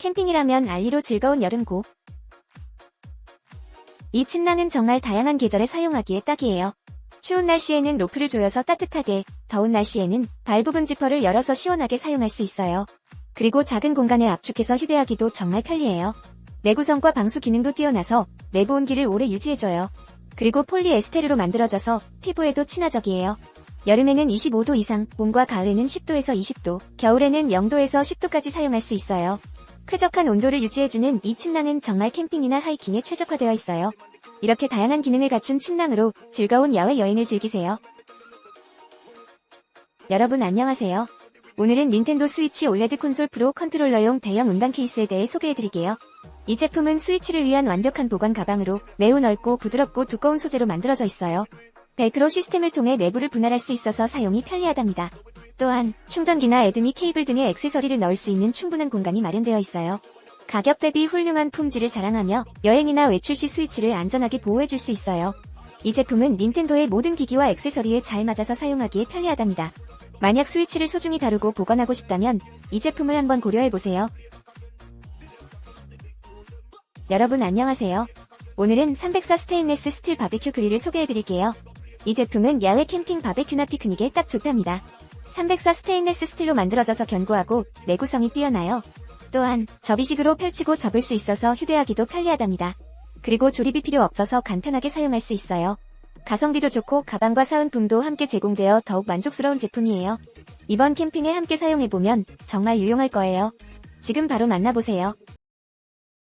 캠핑이라면 알리로 즐거운 여름고. 이 침낭은 정말 다양한 계절에 사용하기에 딱이에요. 추운 날씨에는 로프를 조여서 따뜻하게, 더운 날씨에는 발 부분 지퍼를 열어서 시원하게 사용할 수 있어요. 그리고 작은 공간에 압축해서 휴대하기도 정말 편리해요. 내구성과 방수 기능도 뛰어나서 내부 온기를 오래 유지해줘요. 그리고 폴리에스테르로 만들어져서 피부에도 친화적이에요. 여름에는 25도 이상, 봄과 가을에는 10도에서 20도, 겨울에는 0도에서 10도까지 사용할 수 있어요. 쾌적한 온도를 유지해주는 이 침낭은 정말 캠핑이나 하이킹에 최적화되어 있어요. 이렇게 다양한 기능을 갖춘 침낭으로 즐거운 야외 여행을 즐기세요. 여러분 안녕하세요. 오늘은 닌텐도 스위치 올레드 콘솔 프로 컨트롤러용 대형 운반 케이스에 대해 소개해드릴게요. 이 제품은 스위치를 위한 완벽한 보관 가방으로 매우 넓고 부드럽고 두꺼운 소재로 만들어져 있어요. 벨크로 시스템을 통해 내부를 분할할 수 있어서 사용이 편리하답니다. 또한 충전기나 애드미 케이블 등의 액세서리를 넣을 수 있는 충분한 공간이 마련되어 있어요. 가격 대비 훌륭한 품질을 자랑하며 여행이나 외출 시 스위치를 안전하게 보호해줄 수 있어요. 이 제품은 닌텐도의 모든 기기와 액세서리에 잘 맞아서 사용하기에 편리하답니다. 만약 스위치를 소중히 다루고 보관하고 싶다면 이 제품을 한번 고려해보세요. 여러분 안녕하세요. 오늘은 304 스테인레스 스틸 바베큐 그릴을 소개해드릴게요. 이 제품은 야외 캠핑 바베큐나 피크닉에 딱 좋답니다. 304 스테인레스 스틸로 만들어져서 견고하고 내구성이 뛰어나요. 또한 접이식으로 펼치고 접을 수 있어서 휴대하기도 편리하답니다. 그리고 조립이 필요 없어서 간편하게 사용할 수 있어요. 가성비도 좋고 가방과 사은품도 함께 제공되어 더욱 만족스러운 제품이에요. 이번 캠핑에 함께 사용해보면 정말 유용할 거예요. 지금 바로 만나보세요.